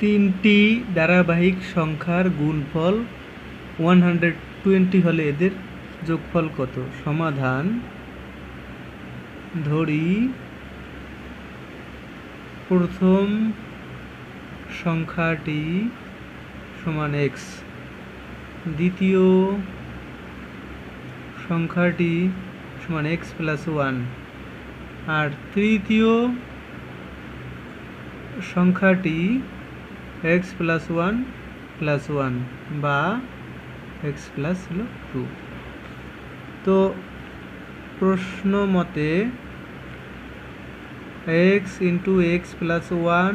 তিনটি ধারাবাহিক সংখ্যার গুণফল ওয়ান হান্ড্রেড টোয়েন্টি হলে এদের যোগফল কত? সমাধান ধরি। প্রথম সংখ্যাটি সমান এক্স দ্বিতীয় সংখ্যাটি সমান এক্স প্লাস ওয়ান আর তৃতীয় সংখ্যাটি X plus one plus one বা এক্স প্লাস হলো টু তো প্রশ্ন মতে X into X plus one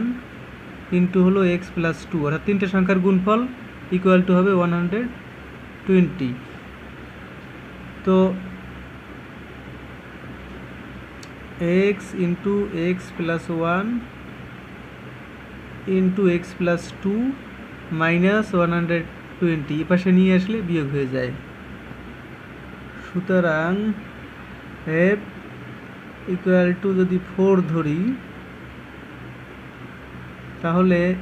into হলো এক্স প্লাস টু অর্থাৎ তিনটে সংখ্যার গুণফল ইকুয়াল টু হবে ওয়ান হান্ড্রেড টোয়েন্টি তো X into X plus one into X plus two minus one hundred twenty এপাশে নিয়ে আসলে বিয়োগ হয়ে যায়। সুতরাং এফ ইকুয়াল টু যদি ফোর ধরি, তাহলে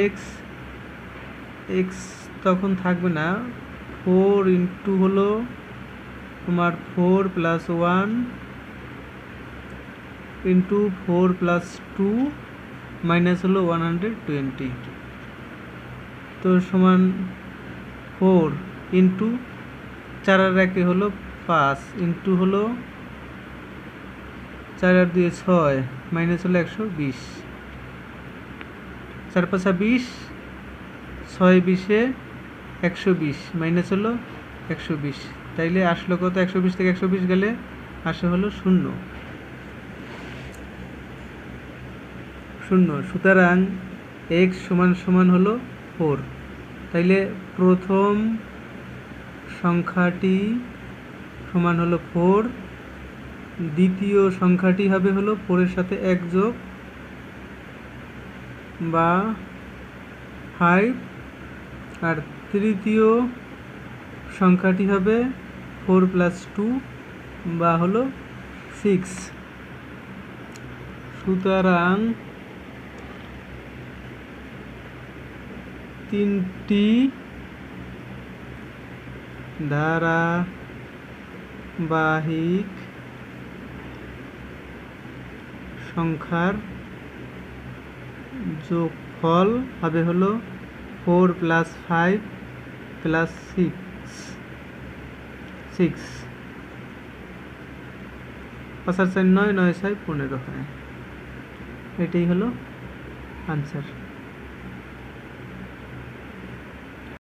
এক্স এক্স তখন থাকবে না ফোর ইন্টু হলো তোমার four plus one into four plus two minus হলো ওয়ান হান্ড্রেড টোয়েন্টি তো সমান ফোর ইন্টু চার আর একে হলো পাঁচ ইন্টু হলো চার আর দুয়ে ছয় মাইনাস হলো একশো বিশ। চার পাঁচা বিশ, ছয় বিশে একশো বিশ মাইনাস হলো একশো বিশ। তাইলে আসলো কত? একশো বিশ থেকে একশো বিশ গেলে আসে হলো শূন্য। শূন্য, সুতরাং এক্স সমান সমান হলো ফোর তাইলে প্রথম সংখ্যাটি সমান হলো ফোর দ্বিতীয় সংখ্যাটি হবে হলো ফোরের সাথে এক যোগ বা ফাইভ আর তৃতীয় সংখ্যাটি হবে ফোর প্লাস টু বা হলো সিক্স সুতরাং তিনটি ধারাবাহিক সংখ্যার যোগফল হবে হলো four plus five plus six six. পাঁচ আর চার নয় নয় ছয় পনেরো, হয়। এটাই হলো আনসার।